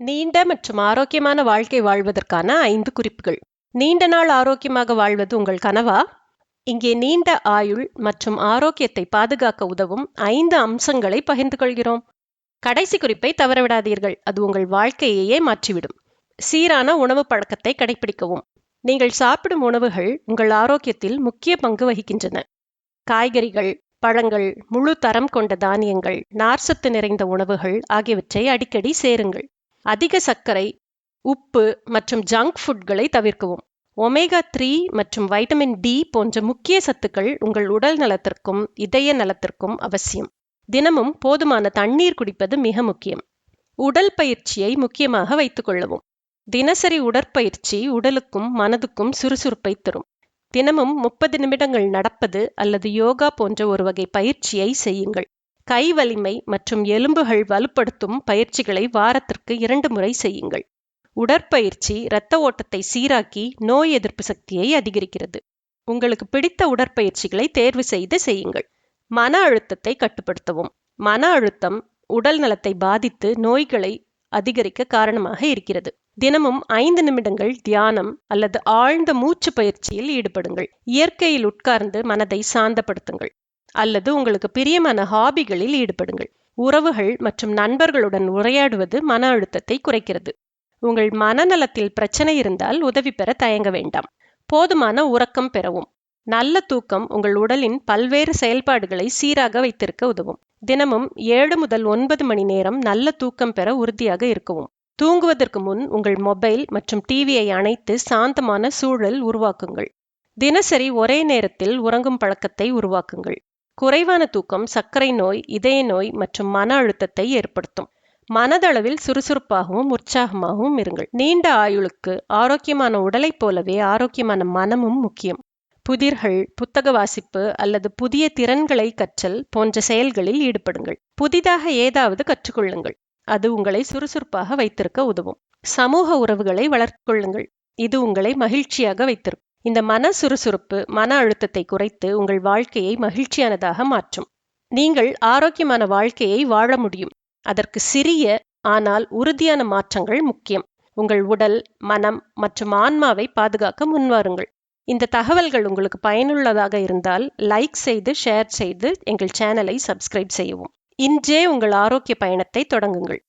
நீண்ட மற்றும் ஆரோக்கியமான வாழ்க்கை வாழ்வதற்கான ஐந்து குறிப்புகள். நீண்ட நாள் ஆரோக்கியமாக வாழ்வது உங்கள் கனவா? இங்கே நீண்ட ஆயுள் மற்றும் ஆரோக்கியத்தை பாதுகாக்க உதவும் ஐந்து அம்சங்களை பகிர்ந்து கொள்கிறோம். கடைசி குறிப்பை தவறவிடாதீர்கள். அது உங்கள் வாழ்க்கையையே மாற்றிவிடும். சீரான உணவு பழக்கத்தை கடைபிடிக்கவும் நீங்கள் சாப்பிடும் உணவுகள் உங்கள் ஆரோக்கியத்தில் முக்கிய பங்கு வகிக்கின்றன. காய்கறிகள் பழங்கள் முழு தரம் கொண்ட தானியங்கள் நார்சத்து நிறைந்த உணவுகள் ஆகியவற்றை அடிக்கடி சேருங்கள். அதிக சர்க்கரை உப்பு மற்றும் ஜங்க் ஃபுட்களை தவிர்க்கவும். ஒமேகா த்ரீ மற்றும் வைட்டமின் டி போன்ற முக்கிய சத்துக்கள் உங்கள் உடல் நலத்திற்கும் இதய நலத்திற்கும் அவசியம். தினமும் போதுமான தண்ணீர் குடிப்பது மிக முக்கியம். உடல் பயிற்சியை முக்கியமாக வைத்துக் கொள்ளவும். தினசரி உடற்பயிற்சி உடலுக்கும் மனதுக்கும் சுறுசுறுப்பை தரும். தினமும் முப்பது நிமிடங்கள் நடப்பது அல்லது யோகா போன்ற ஒரு வகை பயிற்சியை செய்யுங்கள். கை வலிமை மற்றும் எலும்புகள் வலுப்படுத்தும் பயிற்சிகளை வாரத்திற்கு இரண்டு முறை செய்யுங்கள். உடற்பயிற்சி இரத்த ஓட்டத்தை சீராக்கி நோய் எதிர்ப்பு சக்தியை அதிகரிக்கிறது. உங்களுக்கு பிடித்த உடற்பயிற்சிகளை தேர்வு செய்து செய்யுங்கள். மன அழுத்தத்தை கட்டுப்படுத்தவும். மன அழுத்தம் உடல் நலத்தை பாதித்து நோய்களை அதிகரிக்க காரணமாக இருக்கிறது. தினமும் ஐந்து நிமிடங்கள் தியானம் அல்லது ஆழ்ந்த மூச்சு பயிற்சியில் ஈடுபடுங்கள். இயற்கையில் உட்கார்ந்து மனதை சாந்தப்படுத்துங்கள். அல்லது உங்களுக்கு பிரியமான ஹாபிகளில் ஈடுபடுங்கள். உறவுகள் மற்றும் நண்பர்களுடன் உரையாடுவது மன அழுத்தத்தை குறைக்கிறது. உங்கள் மனநலத்தில் பிரச்சனை இருந்தால் உதவி பெற தயங்க வேண்டாம். போதுமான உறக்கம் பெறவும். நல்ல தூக்கம் உங்கள் உடலின் பல்வேறு செயல்பாடுகளை சீராக வைத்திருக்க உதவும். தினமும் ஏழு முதல் ஒன்பது மணி நேரம் நல்ல தூக்கம் பெற உறுதியாக இருக்கவும். தூங்குவதற்கு முன் உங்கள் மொபைல் மற்றும் டிவியை அணைத்து சாந்தமான சூழல் உருவாக்குங்கள். தினசரி ஒரே நேரத்தில் உறங்கும் பழக்கத்தை உருவாக்குங்கள். குறைவான தூக்கம் சர்க்கரை நோய் இதய நோய் மற்றும் மன அழுத்தத்தை ஏற்படுத்தும். மனதளவில் சுறுசுறுப்பாகவும் உற்சாகமாகவும் இருங்கள். நீண்ட ஆயுளுக்கு ஆரோக்கியமான உடலைப் போலவே ஆரோக்கியமான மனமும் முக்கியம். புதிர்கள் புத்தக வாசிப்பு அல்லது புதிய திறன்களை கற்றல் போன்ற செயல்களில் ஈடுபடுங்கள். புதிதாக ஏதாவது கற்றுக்கொள்ளுங்கள். அது உங்களை சுறுசுறுப்பாக வைத்திருக்க உதவும். சமூக உறவுகளை வளர்த்துக்கொள்ளுங்கள் இது உங்களை மகிழ்ச்சியாக வைத்திருக்கும். இந்த மன சுறுசுறுப்பு மன அழுத்தத்தை குறைத்து உங்கள் வாழ்க்கையை மகிழ்ச்சியானதாக மாற்றும். நீங்கள் ஆரோக்கியமான வாழ்க்கையை வாழ முடியும். அதற்கு சிறிய ஆனால் உறுதியான மாற்றங்கள் முக்கியம். உங்கள் உடல் மனம் மற்றும் ஆன்மாவை பாதுகாக்க முன்வாருங்கள். இந்த தகவல்கள் உங்களுக்கு பயனுள்ளதாக இருந்தால் லைக் செய்து ஷேர் செய்து எங்கள் சேனலை சப்ஸ்கிரைப் செய்யவும். இன்றே உங்கள் ஆரோக்கிய பயணத்தை தொடங்குங்கள்.